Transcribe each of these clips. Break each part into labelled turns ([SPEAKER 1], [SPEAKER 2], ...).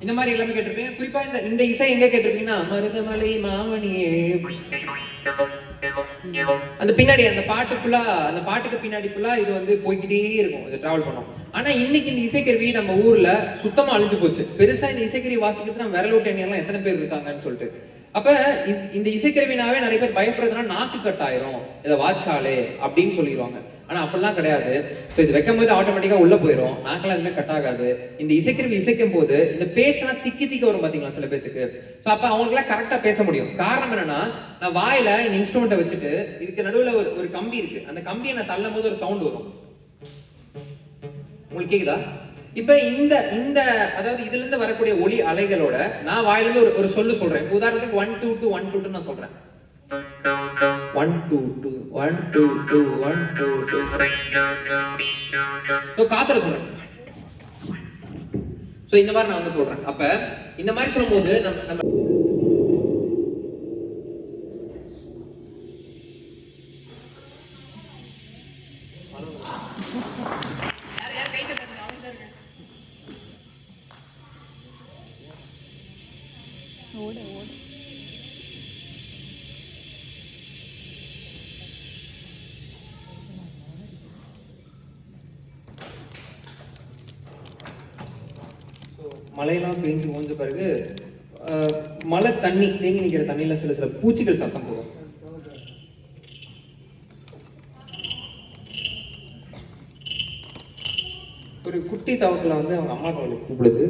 [SPEAKER 1] இந்த மாதிரி எல்லாமே கேட்டிருப்பேன். குறிப்பா இந்த இந்த இசை எங்க கேட்டிருப்பீங்கன்னா மருதமலை மாமணியே. அந்த பின்னாடி அந்த பாட்டு ஃபுல்லா அந்த பாட்டுக்கு பின்னாடி ஃபுல்லா இது வந்து போய்க்கிட்டே இருக்கும். இது டிராவல் பண்ணோம். ஆனா இன்னைக்கு இந்த இசைக்கருவி நம்ம ஊர்ல சுத்தமா அழிஞ்சு போச்சு. பெருசா இந்த இசைக்கருவி வாசிக்கிறது நம்ம விரல் விட்டு எண்ணியெல்லாம் எத்தனை பேர் இருக்காங்கன்னு சொல்லிட்டு. அப்ப இந்த- இந்த இசைக்கருவினாவே நிறைய பேர் பயப்படுறதுனா நாக்கு கட்டாயிரும். இதை வாச்சாலே அப்படின்னு சொல்லிடுவாங்க. ஆனா அப்படிலாம் கிடையாது. ஸோ இது வைக்கும் போது ஆட்டோமேட்டிக்கா உள்ள போயிடும் நாக்கெல்லாம் எதுவுமே கட் ஆகாது. இந்த இசைக்கருவி இசைக்கும் போது இந்த பேச்செல்லாம் திக்கி திக்கி வரும் பாத்தீங்களா சில பேத்துக்கு? ஸோ அப்ப அவங்களுக்குலாம் கரெக்டா பேச முடியும். காரணம் என்னன்னா நான் வாயில இந்த இன்ஸ்ட்ருமெண்ட்டை வச்சுட்டு இதுக்கு நடுவுல ஒரு ஒரு கம்பி இருக்கு. அந்த கம்பியை நான் தள்ளும் போது ஒரு சவுண்ட் வரும். உங்களுக்கு கேக்குதா? இப்ப இந்த இந்த அதாவது இதுல இருந்து வரக்கூடிய ஒலி அலைகளோட நான் வாயில இருந்து ஒரு ஒரு சொல்லு சொல்றேன். உதாரணத்துக்கு one two two one two நான் சொல்றேன். One two two one two two one two two so காத்திர சொல்றேன். ஸோ இந்த மாதிரி நான் வந்து சொல்றேன். அப்ப இந்த மாதிரி சொல்லும்போது நம்ம நம்ம மழையெல்லாம் பெஞ்சு ஓஞ்ச பிறகு மழை தண்ணி தேங்கி நிற்கிற தண்ணியில் சில சில பூச்சிகள் சத்தம் போடும். ஒரு குட்டி தவக்கில் வந்து அவங்க அம்மா தவளை கூப்பிடுது.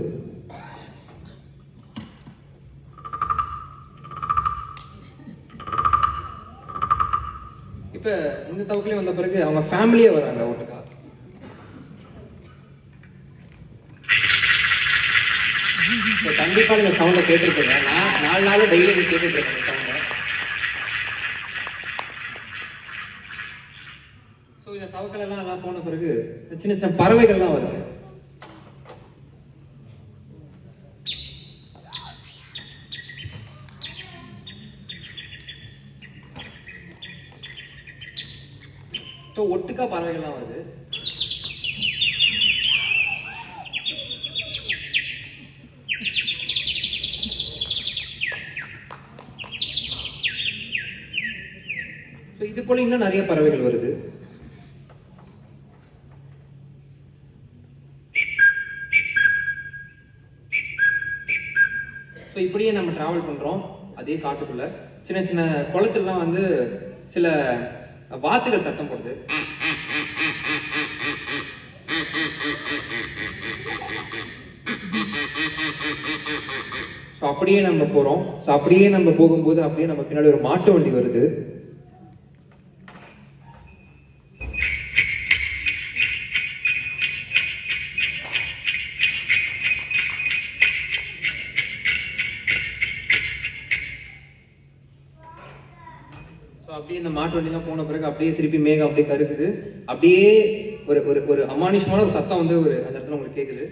[SPEAKER 1] இப்போ இந்த தவக்கிலே வந்த பிறகு அவங்க ஃபேமிலியே வராங்க ஓட்டுக்கா. கண்டிப்பாக கண்டிப்பா இந்த சவுண்டை கேட்டுருப்பீங்க. நான் நாலு நாள் டெய்லி கேட்டுட்டு இருக்கேன் சவுண்டை ஸோ இந்த தவக்கள் எல்லாம் எல்லாம் போன பிறகு சின்ன சின்ன பறவைகள்லாம் வருது. ஸோ ஒட்டுக்கா பறவைகள்லாம் வருது. போல இன்னும் நிறைய பறவைகள் வருது. ஸோ இப்படியே நம்ம ட்ராவல் பண்ணுறோம் அதே காட்டுக்குள்ள. சின்ன சின்ன குளத்துலலாம் வந்து சில வாத்துகள் சத்தம் போடுது. ஸோ அப்படியே நம்ம போகிறோம் ஸோ அப்படியே நம்ம போகும்போது அப்படியே நம்ம பின்னாடி ஒரு மாட்டு வண்டி வருது. அப்படியே இந்த மாட்டு வண்டிலாம் போன பிறகு அப்படியே திருப்பி மேகம் அப்படியே கருக்குது அப்படியே ஒரு ஒரு ஒரு அமானுஷமான ஒரு சத்தம் வந்து ஒரு அந்த இடத்துல உங்களுக்கு கேட்குது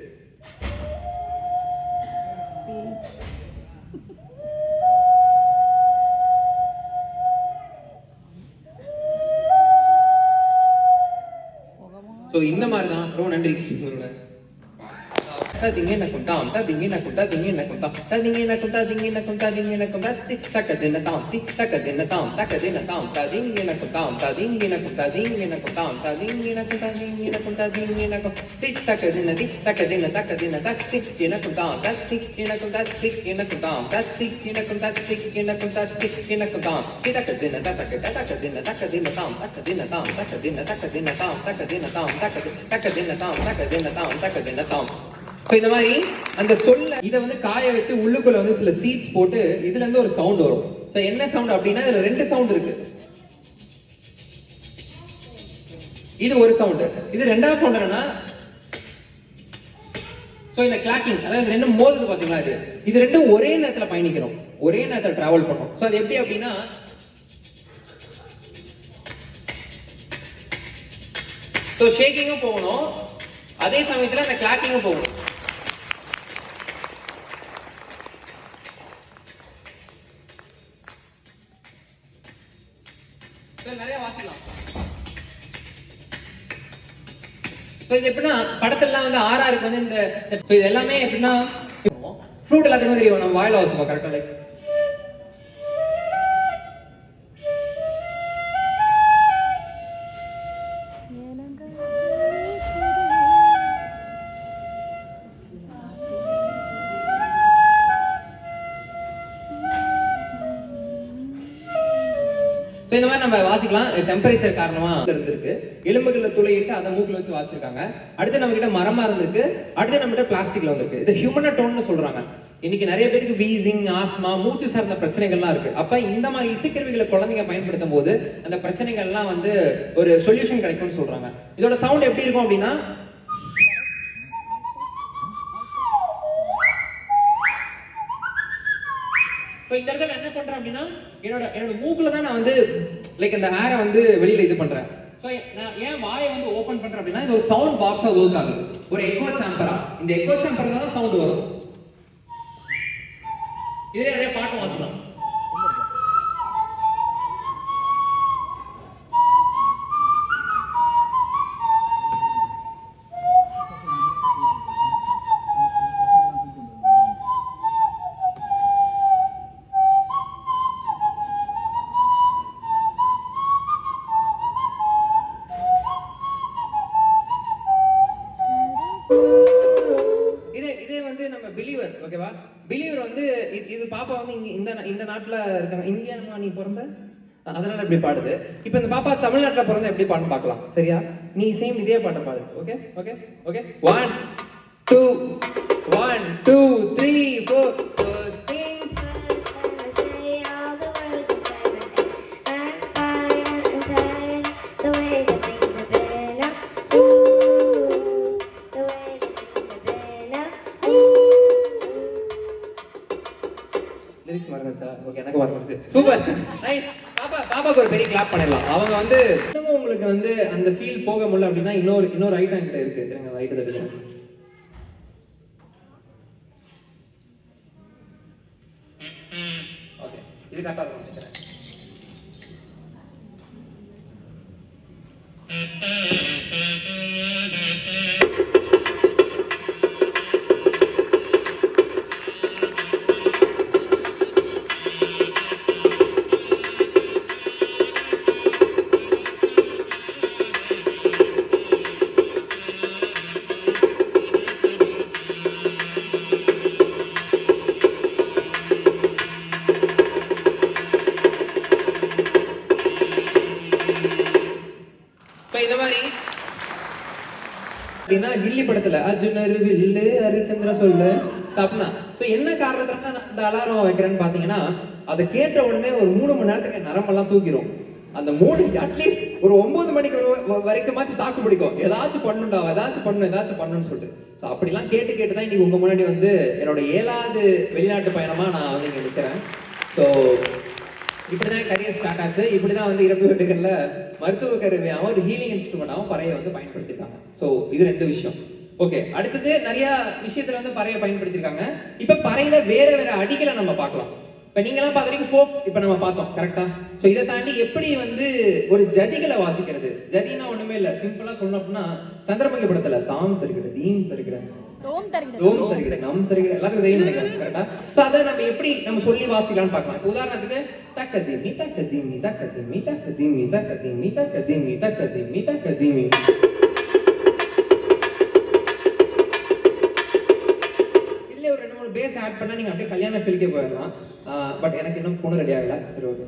[SPEAKER 1] ஸோ இந்த மாதிரி தான் ரொம்ப நன்றி உங்களோட. tadingina kum dam tadingina kum tadingina kum dam tadingina kum tadingina kum tadingina kum dat tik sakadina tam tik na tam sakadina tam tadingina kum dam tadingina kum na kum dam na kum tadingina kum tadingina kum tik sakadina tik na sakadina tak tik ina kum dam dat tik ina kum dat tik ina kum dam dat tik ina kum dat tik ina kum dat tik ina na dam takadina na takadina takadina tam takadina tam takadina takadina tam takadina tam takadina tam takadina tam na tam takadina tam so இந்த மாதிரி அந்த சொல்ல இதை வந்து காய வச்சு உள்ளுக்குள்ள வந்து சில சீட்ஸ் போட்டு இதுல இருந்து ஒரு சவுண்ட் வரும். ஸோ என்ன சவுண்ட் அப்படின்னா இதுல ரெண்டு சவுண்ட் இருக்கு. இது ஒரு சவுண்ட் இது ரெண்டாவது சவுண்ட் என்னன்னா ஸோ இந்த கிளாக்கிங் அதாவது ரெண்டும் மோதுது பாத்தீங்களா இது? இது ரெண்டும் ஒரே நேரத்துல பயணிக்கிறோம் ஒரே நேரத்துல டிராவல் பண்ணும் ஸோ அது எப்படி அப்படின்னா ஸோ ஷேக்கிங்கும் போகணும். அதே சமயத்துல அந்த கிளாக்கிங்கும் போகணும். இது எப்படின்னா படத்துலலாம் வந்து ஆர்ஆருக்கு வந்து இந்த இது எல்லாமே எப்படின்னா ஃப்ரூட் எல்லாத்துக்குமே தெரியும் நம்ம வாயில் வாசிப்போம் கரெக்டாக லைக் இந்த மாதிரி நம்ம வாசிக்கலாம். டெம்பரேச்சர் காரணமா இருந்திருக்கு. எலும்புகளில் துளையிட்டு அதை மூக்கில் வச்சு வாசிச்சிருக்காங்க. அடுத்து நம்ம கிட்ட மரமா இருந்திருக்கு. அடுத்து நம்ம கிட்ட பிளாஸ்டிக்ல வந்திருக்கு. இது ஹியூமன டோன்னு சொல்றாங்க. இன்னைக்கு நிறைய பேருக்கு வீசிங் ஆஸ்மா மூச்சு சார்ந்த பிரச்சனைகள்லாம் இருக்கு. அப்ப இந்த மாதிரி இசைக்கருவிகளை குழந்தைங்க பயன்படுத்தும் போது அந்த பிரச்சனைகள்லாம் வந்து ஒரு சொல்யூஷன் கிடைக்கும்னு சொல்றாங்க. இதோட சவுண்ட் எப்படி இருக்கும் அப்படின்னா ஸோ இந்த இடத்துல என்ன பண்றேன் அப்படின்னா என்னோட என்னோட மூக்குல தான் நான் வந்து லைக் இந்த ஏரை வந்து வெளியில இது பண்றேன். ஸோ நான் ஏன் வாயை வந்து ஓப்பன் பண்றேன் அப்படின்னா இது ஒரு சவுண்ட் பாக்ஸாக ஒர்க் ஆகுது. ஒரு எக்கோ சாம்பரா இந்த எக்கோ சாம்பர் தான் சவுண்ட் வரும். இதே நிறைய பாட்டு வாசலாம் நம்ம பிலீவர் ஓகேவா பிலீவர் வந்து இது- பாப்பா வந்து இந்த இந்த நாட்டுல இருக்காங்க. இந்தியாமா நீ பிறந்த? அதனால இப்படி பாடுது. இப்போ இந்த பாப்பா தமிழ்நாட்டுல பிறந்த எப்படி பாடுன்னு பார்க்கலாம் சரியா? நீ சேம் இதே பாட்டை பாடு. Okay okay okay one two one two three four okay எனக்கு வரப்படுச்சு சூப்பர் பாபா பாப்பா பாப்பாக்கு ஒரு பெரிய கிளாப் பண்ணிடலாம். அவங்க வந்து இன்னமும் உங்களுக்கு வந்து அந்த ஃபீல் போக முடியல அப்படின்னா இன்னொரு இன்னொரு ஐட்டம் கிட்ட இருக்கு. எனக்கு ஐட்டத்தை எடுத்து ஓகே இது கரெக்டாக இருக்கும். நினைக்கிறேன் அப்படின்னா கில்லி படத்துல அர்ஜுனர் வில்லு ஹரிச்சந்திர சொல்லு தப்னா ஸோ என்ன காரணத்துல நான் அந்த அலாரம் வைக்கிறேன்னு பார்த்தீங்கன்னா அதை கேட்ட உடனே ஒரு மூணு மணி நேரத்துக்கு நரம்பெல்லாம் தூக்கிடும் அந்த மூணு அட்லீஸ்ட் ஒரு ஒன்பது மணிக்கு வரை- வரைக்குமாச்சும் தாக்கு பிடிக்கும். ஏதாச்சும் பண்ணுண்டா ஏதாச்சும் பண்ணணும் ஏதாச்சும் பண்ணணும்னு சொல்லிட்டு. ஸோ அப்படிலாம் கேட்டு கேட்டு தான் இன்னைக்கு உங்க முன்னாடி வந்து என்னோட ஏழாவது வெளிநாட்டு பயணமா நான் வந்து இங்கே நிற்கிறேன் ஸோ இப்படிதான் கரியர் ஸ்டார்ட் ஆச்சு. இப்படிதான் வந்து இறப்பு வீடுகள்ல மருத்துவ கருவியாகவும் ஒரு ஹீலிங் இன்ஸ்ட்ருமெண்ட்டாகவும் பறையை வந்து பயன்படுத்திருக்காங்க. ஸோ இது ரெண்டு விஷயம். ஓகே அடுத்தது நிறைய விஷயத்துல வந்து பறையை பயன்படுத்திருக்காங்க. இப்போ பறையில வேற வேற அடிகளை நம்ம பார்க்கலாம். இப்போ நீங்களாம் பார்க்குறீங்க ஃபோக் இப்போ நம்ம பார்த்தோம் கரெக்டா ஸோ இதை தாண்டி எப்படி வந்து ஒரு ஜதிகளை வாசிக்கிறது? ஜதினா ஒண்ணுமே இல்லை. சிம்பிளா சொன்னோம்னா சந்திரமுகி படத்துல தாம் தருகிற தீம் தருகிற
[SPEAKER 2] ஓம்
[SPEAKER 1] தருகிற நம் தருகிற எல்லாத்துக்கும் தெரியும் நினைக்கிறேன் கரெக்டா சோ அதை நம்ம எப்படி நம்ம சொல்லி வாசிக்கலாம்னு பார்க்கலாம். இப்போ உதாரணத்துக்கு தக்க திமி தக்க திமி தக்க திமி தக்க திமி தக்க திமி தக்க திமி தக்க திமி தக்க திமி இதுல ஒரு ரெண்டு மூணு பேஸ் ஆட் பண்ணா நீங்க அப்படியே கல்யாண ஃபீல்கே போயிடலாம். பட் எனக்கு இன்னும் பொண்ணு ரெடி ஆகல. சரி ஓகே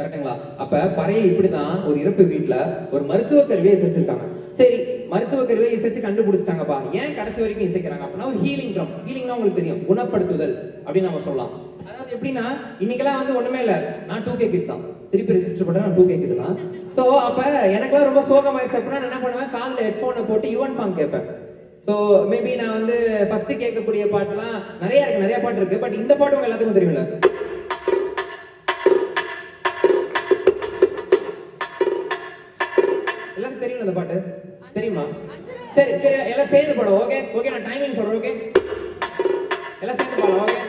[SPEAKER 1] கரெக்ட்டுங்களா அப்ப பறையை இப்படிதான் ஒரு இறப்பு வீட்ல ஒரு மருத்துவ கருவியை இசைச்சிருக்காங்க. சரி மருத்துவ கருவியை இசைச்சு கண்டுபிடிச்சிட்டாங்கப்பா. ஏன் கடைசி வரைக்கும் இசைக்கிறாங்க? அப்படின்னா ஒரு ஹீலிங் ட்ரம் ஹீலிங்னா உங்களுக்கு தெரியும். குணப்படுத்துதல் அப்படின்னு நம்ம சொல்லலாம். அதாவது எப்படின்னா இன்னைக்கெல்லாம் வந்து ஒண்ணுமே இல்ல. நான் டூ கே கிட் தான். திருப்பி ரெஜிஸ்டர் பண்ண நான் டூ கே கிட் தான். ஸோ அப்ப எனக்குலாம் ரொம்ப சோகமாயிருச்சு அப்படின்னா நான் என்ன பண்ணுவேன்? காதுல ஹெட்ஃபோனை போட்டு யுவன் சாங் கேட்பேன். ஸோ மேபி நான் வந்து ஃபர்ஸ்ட் கேட்கக்கூடிய பாட்டுலாம் நிறைய இருக்கு நிறைய பாட்டு இருக்கு. பட் இந்த பாட்டு உங்க எல்லாத்துக்கும் தெரியும்ல? என்னது அந்த பாட்டு. தெரியுமா? சரி சரி எல்லாம் சேர்ந்து போடும் ஓகே ஓகே நான் டைமிங் சொல்கிறேன் ஓகே எல்லாம் சேர்ந்து போகலாம் ஓகே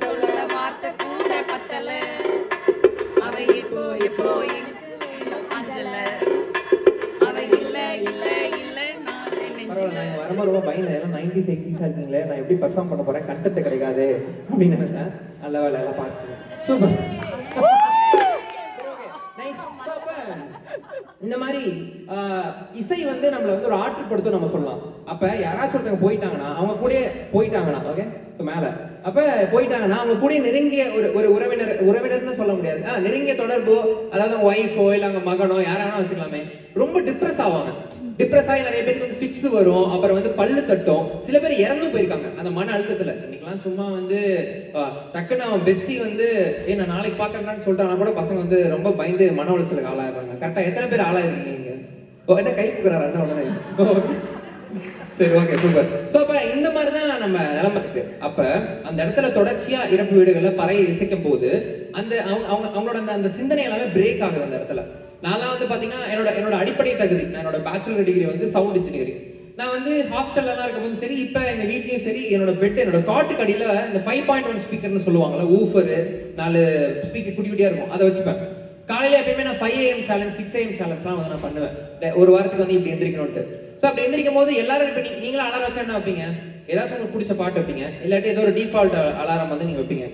[SPEAKER 1] சொல்ல வார்த்தை கூட
[SPEAKER 3] பத்தல. அவை இப்போ
[SPEAKER 1] இப்போ ரொம்ப ரொம்ப பயந்தேன். ஏன்னா நைன்டிஸ் எயிட்டிஸாக இருக்கீங்களே நான் எப்படி பர்ஃபார்ம் பண்ண போகிறேன் கண்டென்ட் கிடைக்காது அப்படின்னு நினைச்சேன். நல்ல வேலை எல்லாம் பார்த்து. சூப்பர் இந்த மாதிரி இசை வந்து நம்மளை வந்து ஒரு ஆற்றுப்படுத்தும் நம்ம சொல்லலாம். அப்போ யாராச்சும் ஒருத்தவங்க போயிட்டாங்கன்னா அவங்க கூடயே போயிட்டாங்கன்னா ஓகே ஸோ மேலே. அப்போ போயிட்டாங்கன்னா அவங்க கூட நெருங்கிய ஒரு ஒரு உறவினர் உறவினர்னு சொல்ல முடியாது. ஆ, நெருங்கிய தொடர்போ அதாவது அவங்க ஒய்ஃபோ இல்லை அவங்க மகனோ யாராவது வச்சுக்கலாமே. ரொம்ப டிப்ரெஸ் ஆவாங்க. டிப்ரெஸ் ஆகி நிறைய பேருக்கு வந்து ஃபிக்ஸ் வரும். அப்புறம் வந்து பல்லு தட்டும். சில பேர் இறந்தும் போயிருக்காங்க. அந்த மன அழுத்தத்துல. இன்னைக்கெல்லாம் சும்மா வந்து டக்குன்னு அவன் பெஸ்டி வந்து ஏ நான் நாளைக்கு பார்க்குறேன்னு சொல்லிட்டானா கூட பசங்க வந்து ரொம்ப பயந்து மன உளைச்சலுக்கு ஆளாயிடுறாங்க. கரெக்டாக எத்தனை பேர் ஆளாயிருக்கீங்க நீங்கள் ஓ என்ன கை கொடுக்குறாரு அண்ணா உடனே. சரி ஓகே சூப்பர் ஸோ அப்ப இந்த மாதிரி தான் நம்ம நிலைமை இருக்கு அப்ப அந்த இடத்துல தொடர்ச்சியா இறப்பு வீடுகளில் பறையை இசைக்கும் போது அந்த அவங்க அவங்க அவங்களோட அந்த அந்த சிந்தனை எல்லாமே பிரேக் ஆகுது அந்த இடத்துல. நான்லாம் வந்து பார்த்தீங்கன்னா என்னோட என்னோட அடிப்படை தகுதி. நான் என்னோட பேச்சுலர் டிகிரி வந்து சவுண்ட் இன்ஜினியரிங் நான் வந்து ஹாஸ்டல்லாம் இருக்கும்போது சரி இப்போ எங்கள் வீட்லேயும் சரி என்னோட பெட் என்னோட காட்டுக்கு அடியில் இந்த ஃபைவ் பாயிண்ட் ஒன் ஸ்பீக்கர்னு சொல்லுவாங்கல்ல ஊஃபரு நாலு ஸ்பீக்கர் குட்டி குட்டியாக இருக்கும். அதை வச்சுப்பேன். காலையில எப்பயுமே நான் five AM challenge six AM சேலஞ்ச்லாம் வந்து நான் பண்ணுவேன். ஒரு வாரத்துக்கு வந்து இப்படி எந்திரிக்கணும்ட்டு ஸோ அப்படி எந்திரிக்கும் போது எல்லாரும் இப்போ நீங்களும் அலாரம் வச்சா என்ன வைப்பீங்க? ஏதாச்சும் உங்களுக்கு பிடிச்ச பாட்டு வைப்பீங்க? இல்லாட்டி ஏதோ ஒரு டிஃபால்ட் அலாரம் வந்து நீங்கள் வைப்பீங்க?